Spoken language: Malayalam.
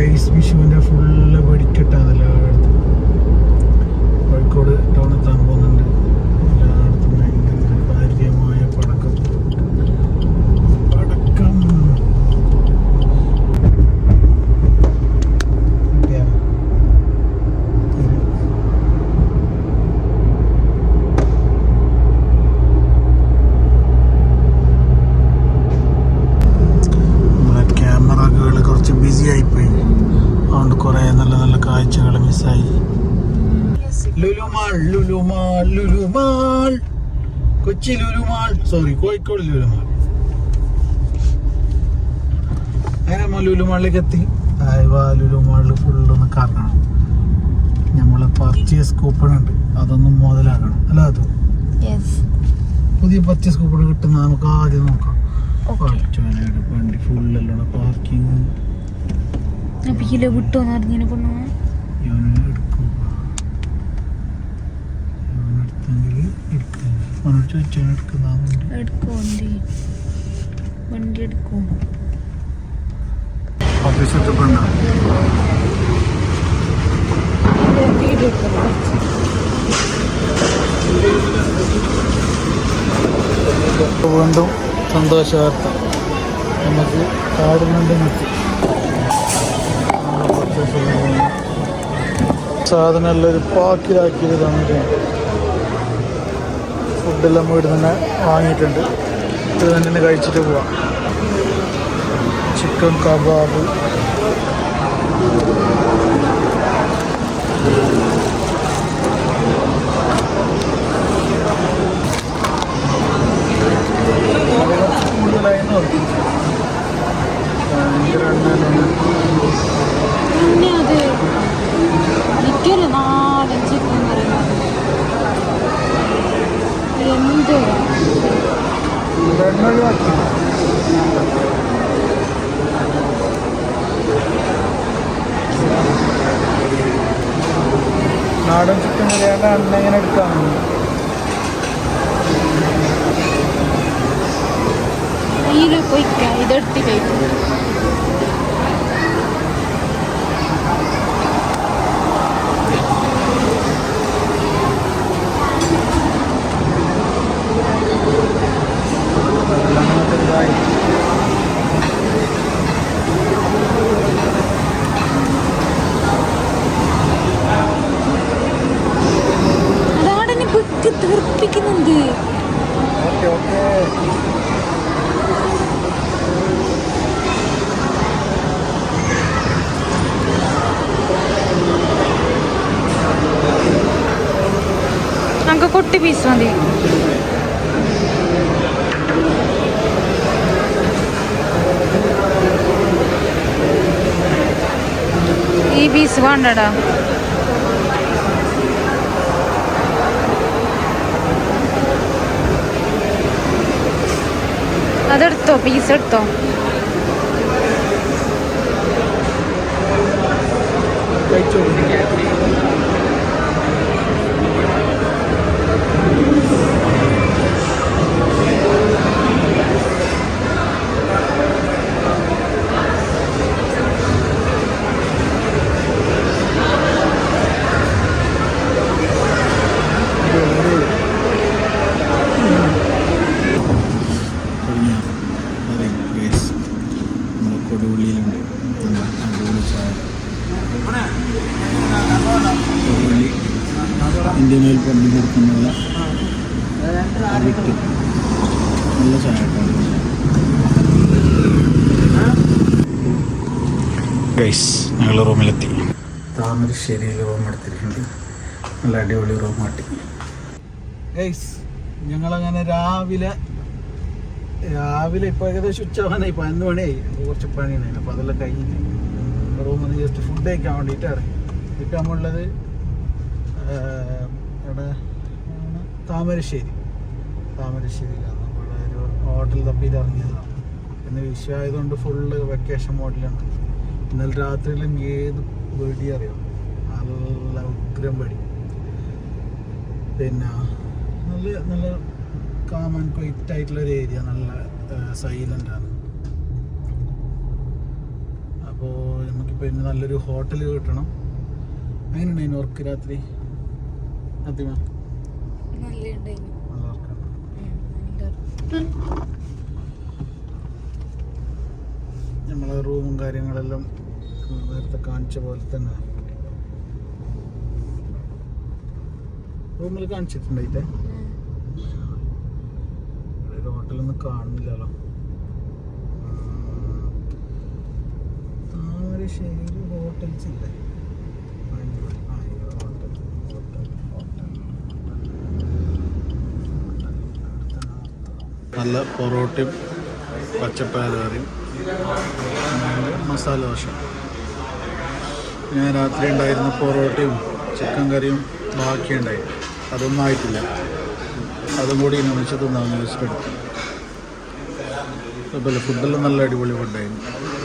ഗൈസ് വിഷുവിന്റെ ഫുള്ള് വെടിക്കെട്ടാണ് എല്ലായിടത്തും കോഴിക്കോട് ടൗൺ എത്താൻ പോകുന്നുണ്ട് Lulu Mall Lulu Mall Lulu Mall. Kochi Lulu Mall. Sorry Kozhikode Lulu Mall. അങ്ങനെ നമ്മൾ ലുലുമാളിലേക്ക് എത്തി. ആയവാ ലുലുമാളിൽ ഫുള്ളൊന്ന് കറങ്ങണം. നമ്മളെ പർച്ചേസ് കൂപ്പൺ ഉണ്ട്. അതൊന്നും മുതലാക്കണം. അല്ല അത്? പുതിയ പർച്ചേസ് കൂപ്പൺ കിട്ടുന്ന നമുക്ക് ആദ്യം നോക്കാം. വണ്ടി ഫുള്ളല്ലാണ് പാർക്കിംഗ് കൊണ്ടു ഇവന് എടുക്കുക അവനോട് ചോദിച്ചാൽ എടുക്കുന്നതാണെന്നുണ്ട് എടുക്കോ വണ്ടി. എടുക്കോ. ഓഫീസ് സന്തോഷവാർത്ത. നമുക്ക് നമുക്ക് കാടുന്നുണ്ട് നിർത്തി സാധനമെല്ലാം ഒരു പാക്കിലാക്കിയത് തന്നിട്ടുണ്ട് ഫുഡെല്ലാം ഇവിടെ തന്നെ വാങ്ങിയിട്ടുണ്ട്. ഇത് തന്നെ കഴിച്ചിട്ട് പോവാം. Chicken kebab. നാടൻ ചിക്കൻ ബിരിയാണി അന്ന് ഇങ്ങനെ എടുക്കാം കയ്യിൽ കഴിക്കും. തീർപ്പിക്കുന്നുണ്ട് നമുക്ക് കൊട്ടി പീസ് മതി. ഈ പീസ് വേണ്ടടാ. അതെടുത്തോ പീസ് എടുത്തോ കഴിച്ചോളൂ കൊടുവള്ളിയിലുണ്ട് നല്ല അടിപൊളി ചായ കൊടുവള്ളി ഇന്ത്യൻ ഓയിൽ പമ്പിൽ കൊടുക്കുന്നുള്ള നല്ല ചായ ഗൈസ് ഞങ്ങൾ റൂമിലെത്തി. താമരശ്ശേരിയിൽ റൂം എടുത്തിട്ടുണ്ട്. നല്ല അടിപൊളി റൂം ആട്ടി. ഗൈസ് ഞങ്ങളങ്ങനെ രാവിലെ രാവിലെ ഇപ്പോൾ ഏകദേശം ഉച്ചയാവാനായി പതിനൊന്ന് മണിയായി. കുറച്ച് പണിയാണ് അപ്പോൾ അതെല്ലാം കഴിഞ്ഞിട്ട് റൂമിൽ നിന്ന് ജസ്റ്റ് ഫുഡ് കഴിക്കാൻ വേണ്ടിയിട്ടാണ് ഇപ്പം നമ്മളുള്ളത് ഇവിടെ താമരശ്ശേരി താമരശ്ശേരി. താമരശ്ശേരിയിലാണ്. ഒരു ഹോട്ടൽ തപ്പി ഇറങ്ങിയതാണ്. പിന്നെ വിഷു ആയതുകൊണ്ട് ഫുള്ള് വെക്കേഷൻ മോഡിലാണ് ഇന്നലെ രാത്രിയിലും ഏത് വെടി അറിയാം? നല്ല ഉഗ്രം വെടി. പിന്നെ നല്ല നല്ല കാം ആൻഡ് ക്വൈറ്റ് ആയിട്ടുള്ള ഒരു ഏരിയ നല്ല സൈലന്റ് ആണ്. അപ്പോൾ നമുക്കിപ്പോൾ ഇന്ന് നല്ലൊരു ഹോട്ടൽ കിട്ടണം. അങ്ങനെയുണ്ടായിരുന്നു വർക്ക് രാത്രി? അതിമ നല്ല ഉണ്ടായിരുന്നു നല്ല വർക്കാണ് നമ്മളെ റൂമും കാര്യങ്ങളെല്ലാം നേരത്തെ കാണിച്ച പോലെ തന്നെ. റൂമിൽ കാണിച്ചിട്ടുണ്ടായിട്ടേ ഹോട്ടലൊന്നും കാണുന്നില്ലല്ലോ. താമരശ്ശേരി ഹോട്ടൽസ് ഇല്ലേ. നല്ല പൊറോട്ടയും പച്ചപ്പയറുകറിയും. മസാല ദോശ. ഞാൻ രാത്രി ഉണ്ടായിരുന്ന പൊറോട്ടയും ചിക്കൻ കറിയും ബാക്കിയുണ്ടായി. അതൊന്നും ആയിട്ടില്ല. അതും കൂടി ഇനി വെച്ച് തിന്നാന്ന് വെച്ചിട്ടെടുത്തു അതുപോലെ ഫുഡെല്ലാം നല്ല അടിപൊളി ഫുഡായിരുന്നു